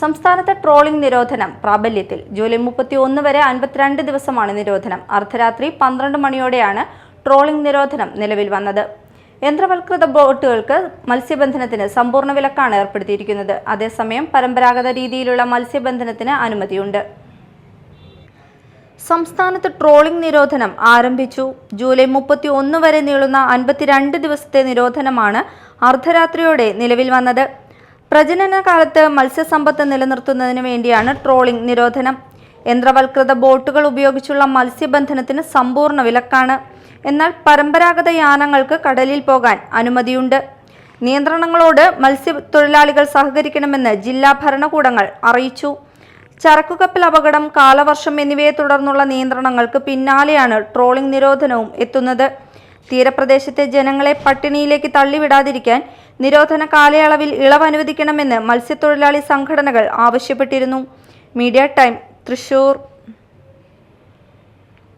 സംസ്ഥാനത്തെ ട്രോളിംഗ് നിരോധനം പ്രാബല്യത്തിൽ. ജൂലൈ മുപ്പത്തി ഒന്ന് വരെ അൻപത്തിരണ്ട് ദിവസമാണ് നിരോധനം. അർദ്ധരാത്രി പന്ത്രണ്ട് മണിയോടെയാണ് ട്രോളിംഗ് നിരോധനം നിലവിൽ വന്നത്. യന്ത്രവൽകൃത ബോട്ടുകൾക്ക് മത്സ്യബന്ധനത്തിന് സമ്പൂർണ വിലക്കാണ് ഏർപ്പെടുത്തിയിരിക്കുന്നത്. അതേസമയം പരമ്പരാഗത രീതിയിലുള്ള മത്സ്യബന്ധനത്തിന് അനുമതിയുണ്ട്. സംസ്ഥാനത്ത് ട്രോളിംഗ് നിരോധനം ആരംഭിച്ചു. ജൂലൈ മുപ്പത്തി ഒന്ന് വരെ നീളുന്ന അൻപത്തിരണ്ട് ദിവസത്തെ നിരോധനമാണ് അർദ്ധരാത്രിയോടെ നിലവിൽ വന്നത്. പ്രജനന കാലത്ത് മത്സ്യസമ്പത്ത് നിലനിർത്തുന്നതിന് വേണ്ടിയാണ് ട്രോളിംഗ് നിരോധനം. യന്ത്രവൽകൃത ബോട്ടുകൾ ഉപയോഗിച്ചുള്ള മത്സ്യബന്ധനത്തിന് സമ്പൂർണ വിലക്കാണ്. എന്നാൽ പരമ്പരാഗത യാനങ്ങൾക്ക് കടലിൽ പോകാൻ അനുമതിയുണ്ട്. നിയന്ത്രണങ്ങളോട് മത്സ്യത്തൊഴിലാളികൾ സഹകരിക്കണമെന്ന് ജില്ലാ ഭരണകൂടങ്ങൾ അറിയിച്ചു. ചരക്കുകപ്പൽ അപകടം കാലവർഷം എന്നിവയെ തുടർന്നുള്ള നിയന്ത്രണങ്ങൾക്ക് പിന്നാലെയാണ് ട്രോളിംഗ് നിരോധനവും എത്തുന്നത്. തീരപ്രദേശത്തെ ജനങ്ങളെ പട്ടിണിയിലേക്ക് തള്ളിവിടാതിരിക്കാൻ നിരോധന കാലയളവിൽ ഇളവ് അനുവദിക്കണമെന്ന് മത്സ്യത്തൊഴിലാളി സംഘടനകൾ ആവശ്യപ്പെട്ടിരുന്നു. Media time Thrissur.